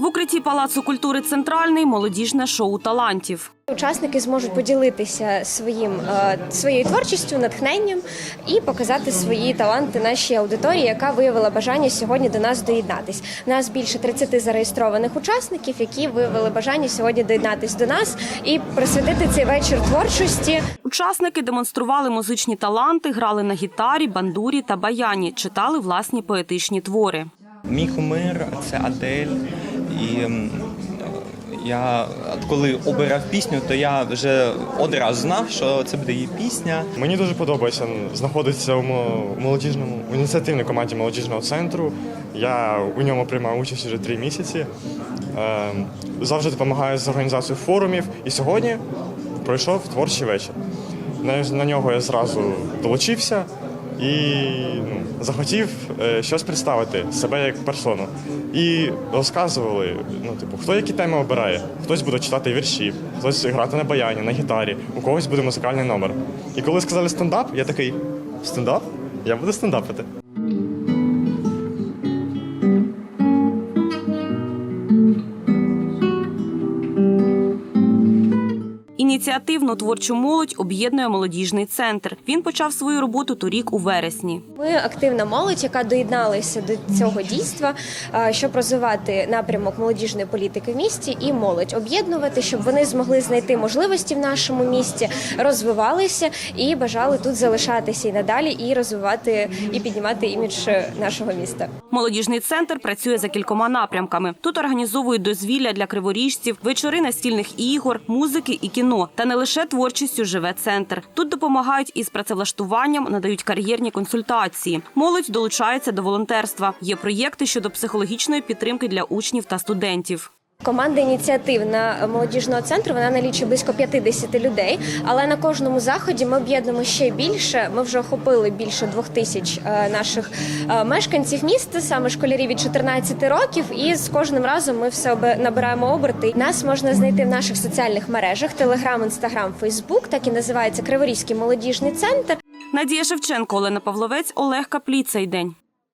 В укритті Палацу культури Центральний молодіжне шоу талантів. Учасники зможуть поділитися своїм е, своєю творчістю, натхненням і показати свої таланти нашій аудиторії, яка виявила бажання сьогодні до нас доєднатись. У нас більше 30 зареєстрованих учасників, які виявили бажання сьогодні доєднатись до нас і присвятити цей вечір творчості. Учасники демонстрували музичні таланти, грали на гітарі, бандурі та баяні, читали власні поетичні твори. Мій кумир це Адель. І я коли обирав пісню, то я вже одразу знав, що це буде її пісня. Мені дуже подобається знаходитися у мо- молодіжному у ініціативній команді молодіжного центру. Я у ньому приймаю участь вже три місяці. Е, Завжди допомагаю з організацією форумів. І сьогодні пройшов творчий вечір. На нього я зразу долучився і ну, захотів е, щось представити себе як персону. І розказували, ну, типу, хто які теми обирає. Хтось буде читати вірші, хтось грати на баяні, на гітарі, у когось буде музикальний номер. І коли сказали стендап, я такий стендап? Я буду стендапити. Ініціативну творчу молодь об'єднує молодіжний центр. Він почав свою роботу торік у вересні. Ми активна молодь, яка доєдналася до цього дійства, щоб розвивати напрямок молодіжної політики в місті і молодь об'єднувати, щоб вони змогли знайти можливості в нашому місті, розвивалися і бажали тут залишатися і надалі, і розвивати і піднімати імідж нашого міста. Молодіжний центр працює за кількома напрямками. Тут організовують дозвілля для криворіжців, вечори настільних ігор, музики і кіно. Та не лише творчістю живе центр. Тут допомагають із працевлаштуванням, надають кар'єрні консультації. Молодь долучається до волонтерства. Є проєкти щодо психологічної підтримки для учнів та студентів. Команда ініціативна молодіжного центру вона налічує близько 50 людей. Але на кожному заході ми об'єднуємо ще більше. Ми вже охопили більше двох тисяч е, наших е, мешканців міста, саме школярів від 14 років. І з кожним разом ми все набираємо оберти. Нас можна знайти в наших соціальних мережах: Телеграм, Інстаграм, Фейсбук. Так і називається Криворізький молодіжний центр. Надія Шевченко, Олена Павловець, Олег Каплій цей день.